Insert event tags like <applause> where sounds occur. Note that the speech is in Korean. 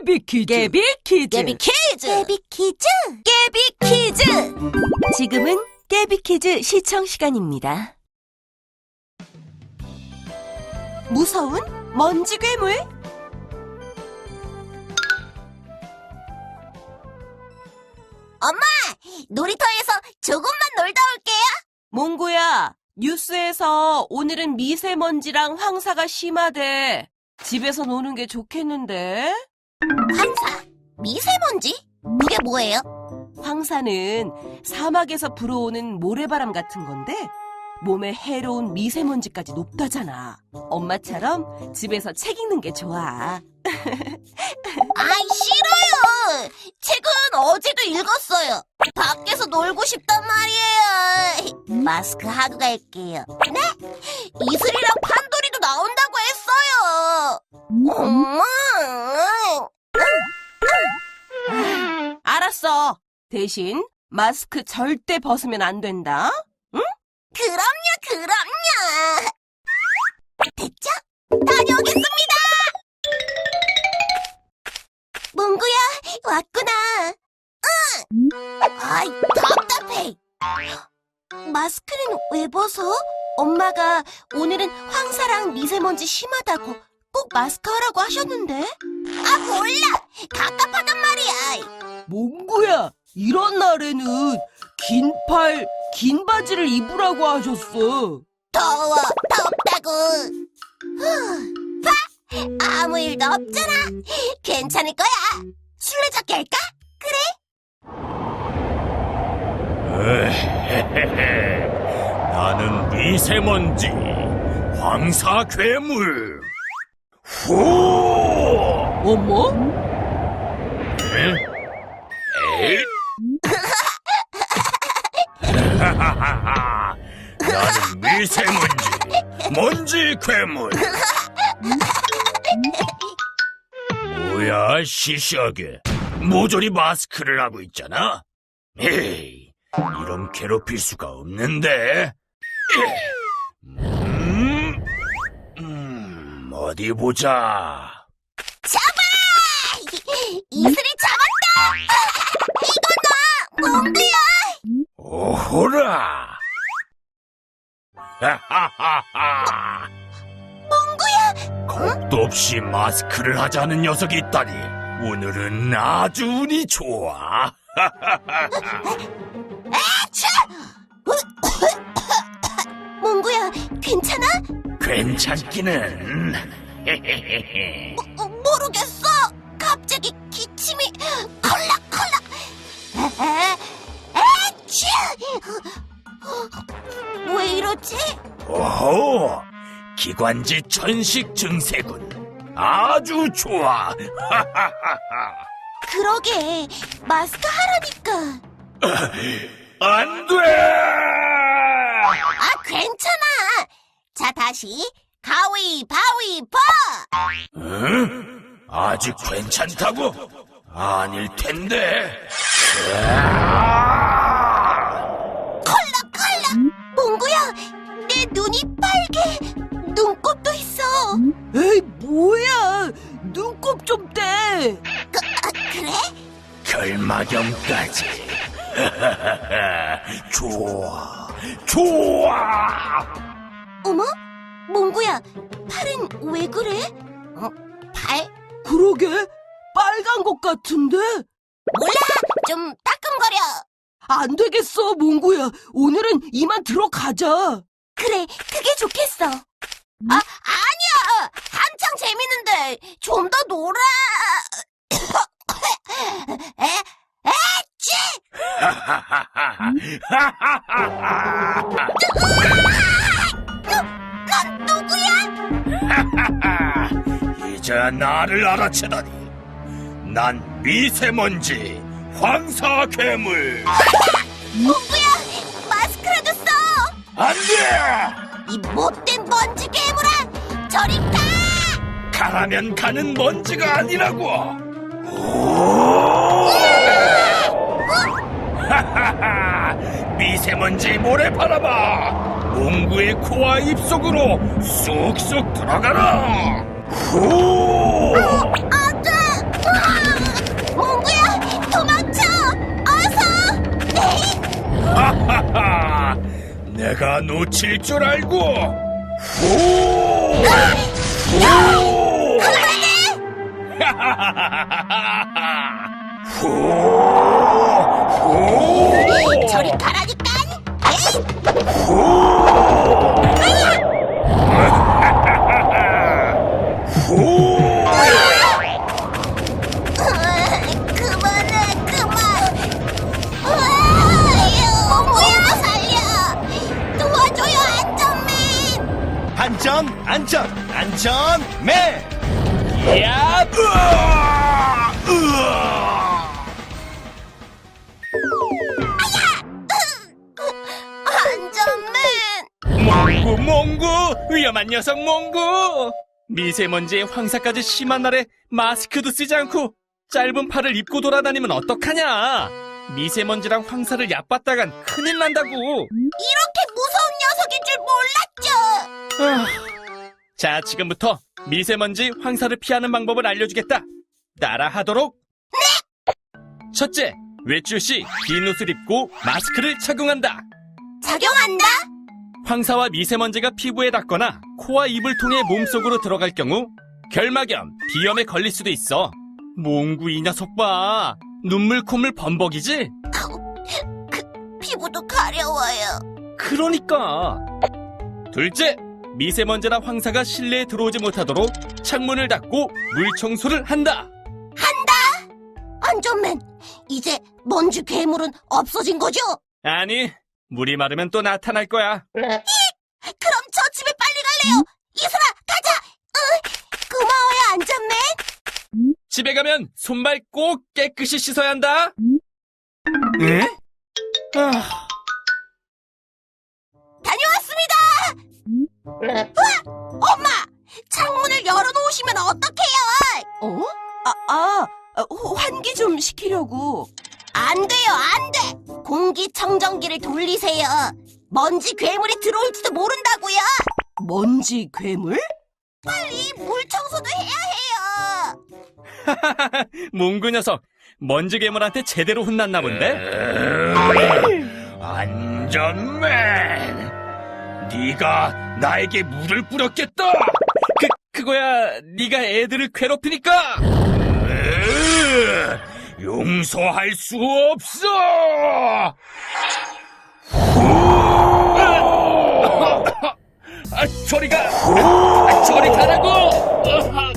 깨비 퀴즈. 깨비 퀴즈. 깨비 퀴즈! 깨비 퀴즈! 깨비 퀴즈! 지금은 깨비 퀴즈 시청 시간입니다. 무서운 먼지 괴물? 놀이터에서 조금만 놀다 올게요. 몽구야, 뉴스에서 오늘은 미세먼지랑 황사가 심하대. 집에서 노는 게 좋겠는데? 황사, 미세먼지? 그게 뭐예요? 황사는 사막에서 불어오는 모래바람 같은 건데 몸에 해로운 미세먼지까지 높다잖아. 엄마처럼 집에서 책 읽는 게 좋아. <laughs> 아이, 싫어요! 책은 어제도 읽었어요. 밖에서 놀고 싶단 말이에요. 마스크 하고 갈게요. 네? 알았어. 대신 마스크 절대 벗으면 안 된다. 그럼요, 그럼요. 됐죠? 다녀오겠습니다. 몽구야, 왔구나. 응. 아이, 답답해. 마스크는 왜 벗어? 엄마가 오늘은 황사랑 미세먼지 심하다고 꼭 마스크 하라고 하셨는데? 아, 몰라. 이런 날에는 긴 팔, 긴 바지를 입으라고 하셨어. 더워, 덥다고. 후, 봐, 아무 일도 없잖아. 괜찮을 거야. 술래잡기 할까? 에헤헤헤. 나는 미세먼지, 황사 괴물. 후! 어머? 미세먼지, 먼지 괴물. 뭐야, 시시하게. 모조리 마스크를 하고 있잖아? 에이, 이런 괴롭힐 수가 없는데. 음, 음, 어디 보자. 이슬이 <laughs> 잡았다! 몽구야! 겁도 없이 마스크를 하자는 녀석이 있다니 오늘은 아주 운이 좋아. 몽구야, 괜찮아? 괜찮기는. <laughs> 왜 이러지? 오호! 기관지 천식 증세군. 아주 좋아. <laughs> 그러게, 마스크 하라니까. 안 돼! 아, 괜찮아. 자, 다시. 가위 바위보! 응? 아직 괜찮다고? 아닐 텐데. 콜락 눈이 빨개. 눈곱도 있어. 에이, 뭐야. 눈곱 좀 떼. 아, 그래? 결막염까지. <laughs> 좋아, 좋아. 어머? 몽구야, 팔은 왜 그래? 어, 팔? 그러게. 빨간 것 같은데? 몰라! 좀 따끔거려! 안 되겠어, 몽구야. 오늘은 이만 들어가자. 그래, 그게 좋겠어. 아, 아니야! 한창 재밌는데, 좀 더 놀아! <coughs> 에, 에취! 넌 누구야? 이제 나를 알아채다니. 난 미세먼지 황사 괴물. 써! 안 돼! 이 못된 먼지 괴물아! 저리 가! 가라면 가는 먼지가 아니라고. 하하하! <laughs> 미세먼지 모래바람아! 몽구의 코와 입속으로 쑥쑥 들어가라! 후! 다 놓칠 줄 알고. 후! 후! 후! 저리 가라니까. 그 안전, 안전, 안전맨! 야! 으아! 으아! 안전맨. 몽구 몽구 위험한 녀석 몽구 미세먼지에 황사까지 심한 날에 마스크도 쓰지 않고 짧은 팔을 입고 돌아다니면 어떡하냐 미세먼지랑 황사를 얕봤다간 큰일 난다고 이렇게 무서운 녀석인 줄 몰랐죠. 아, 자 지금부터 미세먼지 황사를 피하는 방법을 알려주겠다 따라하도록 네 첫째 외출 시 긴 옷을 입고 마스크를 착용한다 작용한다. 황사와 미세먼지가 피부에 닿거나 코와 입을 통해 몸속으로 들어갈 경우 결막염, 비염에 걸릴 수도 있어. 몽구 이 녀석 봐. 눈물 콧물 범벅이지? 피부도 가려워요. 그러니까. 둘째, 미세먼지나 황사가 실내에 들어오지 못하도록 창문을 닫고 물 청소를 한다. 안전맨, 이제 먼지 괴물은 없어진 거죠? 아니, 물이 마르면 또 나타날 거야. 그럼 저 집에 빨리 갈래요. 이슬아, 가자. 어, 고마워요, 안전맨. 집에 가면 손발 꼭 깨끗이 씻어야 한다. 에? 아. 환기 좀 시키려고. 안 돼요, 안 돼. 공기청정기를 돌리세요. 먼지 괴물이 들어올지도 모른다고요. 먼지 괴물? 빨리 물 청소도 해야 해요. <laughs> 몽구 녀석, 먼지 괴물한테 제대로 혼났나 본데? 안전맨! 네가 나에게 물을 뿌렸겠다! 그, 그거야, 네가 애들을 괴롭히니까! 으, 용서할 수 없어! 아, 저리 가! 아, 저리 가라고!